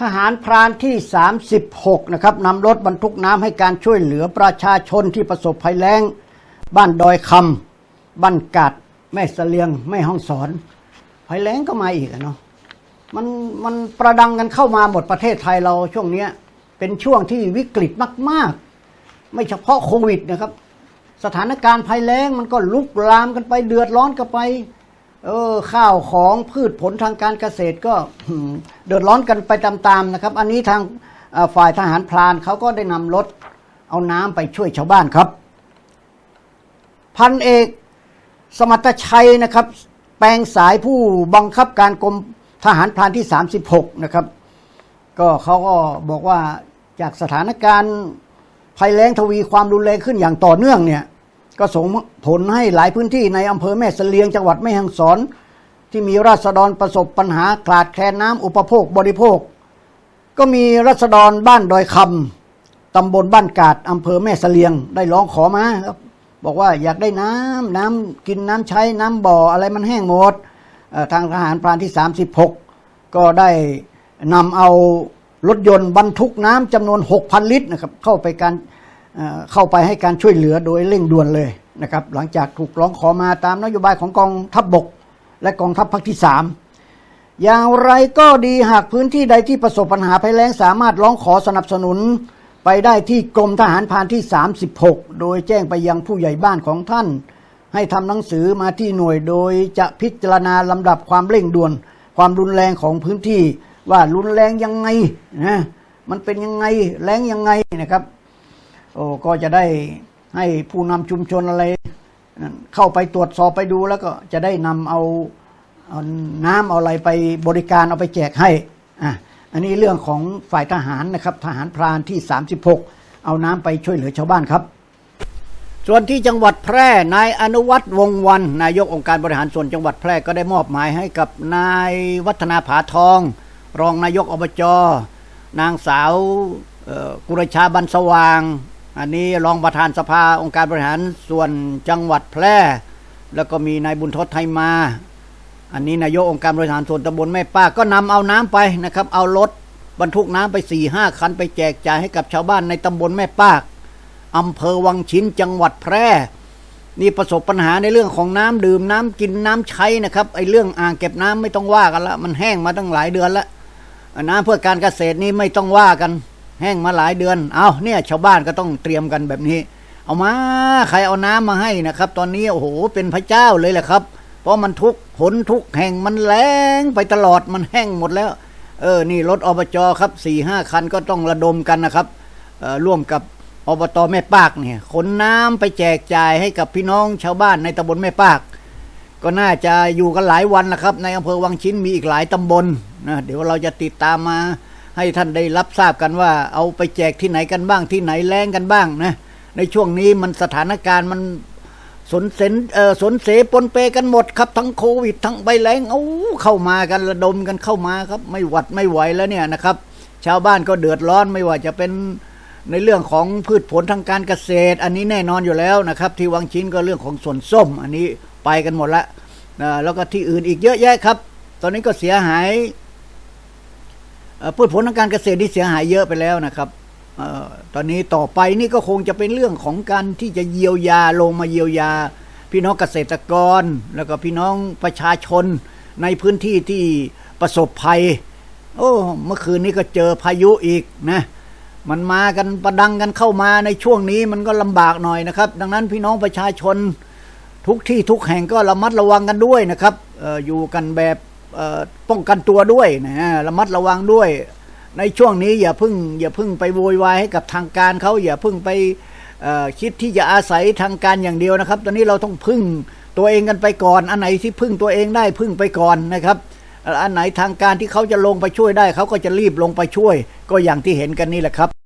ทหารพรานที่ 36 นะครับนำรถบรรทุกน้ำให้การช่วยเหลือประชาชนที่ประสบภัยแล้ง บ้านดอยคำบ้านกัดแม่เสลียง แม่ห้องสอน ภัยแล้งก็มาอีกเนาะมันมันประดังกันเข้ามาหมดประเทศไทยเราช่วงเนี้ย เป็นช่วงที่วิกฤตมาก ๆ ไม่เฉพาะโควิดนะครับ สถานการณ์ภัยแล้งมันก็ลุกลามกันไปเดือดร้อนกันไป เออข้าวของพืชผลทางการเกษตรก็เดือดร้อนกันไปตามๆนะครับ อันนี้ทางฝ่ายทหารพรานเขาก็ได้นำรถเอาน้ำไปช่วยชาวบ้านครับ พันเอกสมัตชัยนะครับ แปลงสายผู้บังคับการกรมทหารพรานที่ 36 นะครับ ก็เขาก็บอกว่าจากสถานการณ์ภัยแล้งทวีความรุนแรงขึ้นอย่างต่อเนื่องเนี่ย ก็ส่งผลให้หลายพื้นที่ในอำเภอแม่เสลียงจังหวัดแม่ฮ่องสอน ที่มีราษฎรประสบปัญหาขาดแคลนน้ำอุปโภคบริโภค ก็มีรัษฎรบ้านดอยคำตำบลบ้านกาดอำเภอแม่เสลียงได้ร้องขอมาครับบอกว่าอยากได้น้ำน้ำกินน้ำใช้น้ำบ่ออะไรมันแห้งหมดทางทหารพรานที่ 36 ก็ได้นำเอารถยนต์บรรทุกน้ำจำนวน 6,000 ลิตรนะครับเข้าไปการ เข้าไปให้การช่วยเหลือโดยเร่งด่วนเลยนะครับหลังจากถูกร้องขอมาตามนโยบายของกองทัพบบก และกองทัพภาคที่ 3 อย่างไรก็ดีหากพื้นที่ใดที่ประสบปัญหาภัยแล้งสามารถร้องขอสนับสนุนไปได้ที่กรมทหารพานที่ 36 โดยแจ้งไปยังผู้ใหญ่บ้านของท่าน ให้ทำหนังสือมาที่หน่วยโดยจะพิจารณาลำดับความเร่งด่วน ความรุนแรงของพื้นที่ ว่ารุนแรงยังไงนะมันเป็นยังไงแรงยังไงนะครับ ก็จะได้ให้ผู้นำชุมชนอะไร เข้าไปตรวจสอบไปดูแล้วก็จะได้นำเอาเอาน้ำเอาอะไรไปบริการเอาไปแจกให้อะอันนี้เรื่องของฝ่ายทหารนะครับ ทหารพรานที่ 36 เอาน้ำไปช่วยเหลือชาวบ้านครับ ส่วนที่จังหวัดแพร่นายอนุวัฒน์วงวันนายกองค์การบริหารส่วนจังหวัดแพร่ก็ได้มอบหมายให้กับนายวัฒนาผาทอง รองนายกอบจนางสาวกุรชาบันสว่าง อันนี้รองประธานสภาองค์การบริหารส่วนจังหวัดแพร่ แล้วก็มีนายบุญทศไทยมา อันนี้นายกองค์การบริหารส่วนตำบลแม่ป้าก็นำเอาน้ำไปนะครับ เอารถบรรทุกน้ำไปสี่ห้าคันไปแจกจ่ายให้กับชาวบ้านในตำบลแม่ปากอำเภอวังชิ้นจังหวัดแพร่ นี่ประสบปัญหาในเรื่องของน้ำดื่มน้ำกินน้ำใช้นะครับไอ้เรื่องอ่างเก็บน้ำไม่ต้องว่ากันละมันแห้งมาตั้งหลายเดือนล้วน้ำเพื่อการเกษตรนี่ไม่ต้องว่ากัน แห้งมาหลายเดือน เอาเนี่ยชาวบ้านก็ต้องเตรียมกันแบบนี้ เอามาใครเอาน้ำมาให้นะครับ ตอนนี้โอ้โหเป็นพระเจ้าเลยแหละครับ เพราะมันทุกผลทุกแห่งมันแล้งไปตลอดมันแห้งหมดแล้ว เออ นี่รถอบจครับสี่ห้าคันก็ต้องระดมกันนะครับอ่อร่วมกับอบตแม่ปากเนี่ยขนน้ำไปแจกจ่ายให้กับพี่น้องชาวบ้านในตำบลแม่ปาก ก็น่าจะอยู่กันหลายวันนะครับ ในอำเภอวังชิ้นมีอีกหลายตำบลนะเดี๋ยวเราจะติดตามมา ให้ท่านได้รับทราบกันว่า เอาไปแจกที่ไหนกันบ้างที่ไหนแรงกันบ้างนะในช่วงนี้มันสถานการณ์มันสนเสนเออสนเสปนเปกันหมดครับ ทั้งโควิด ทั้งใบแรงเอาเข้ามากันระดมกันเข้ามาครับ ไม่หวัดไม่ไหวแล้วเนี่ยนะครับ ชาวบ้านก็เดือดร้อนไม่ว่าจะเป็นในเรื่องของพืชผลทางการเกษตร อันนี้แน่นอนอยู่แล้วนะครับ ที่วังชิ้นก็เรื่องของสวนส้ม อันนี้ไปกันหมดละแล้วก็ที่อื่นอีกเยอะแยะครับ ตอนนี้ก็เสียหาย พืชผลทางการเกษตรที่เสียหายเยอะไปแล้วนะครับออตอนนี้ต่อไปนี่ก็คงจะเป็นเรื่องของการที่จะเยียวยาลงมาเยียวยา พี่น้องเกษตรกร แล้วก็พี่น้องประชาชนในพื้นที่ที่ประสบภัย โอ้เมื่อคืนนี้ก็เจอพายุอีกนะมันมากันประดังกันเข้ามาในช่วงนี้มันก็ลำบากหน่อยนะครับ ดังนั้นพี่น้องประชาชนทุกที่ทุกแห่งก็ระมัดระวังกันด้วยนะครับอออยู่กันแบบ ป้องกันตัวด้วยนะระมัดระวังด้วย ในช่วงนี้อย่าพึ่ง อย่าพึ่งไปโวยวายให้กับทางการเขาอย่าพึ่งไปคิดที่จะอาศัยทางการอย่างเดียวนะครับ ตอนนี้เราต้องพึ่งตัวเองกันไปก่อน อันไหนที่พึ่งตัวเองได้พึ่งไปก่อนนะครับ อันไหนทางการที่เขาจะลงไปช่วยได้เขาก็จะรีบลงไปช่วย ก็อย่างที่เห็นกันนี่แหละครับ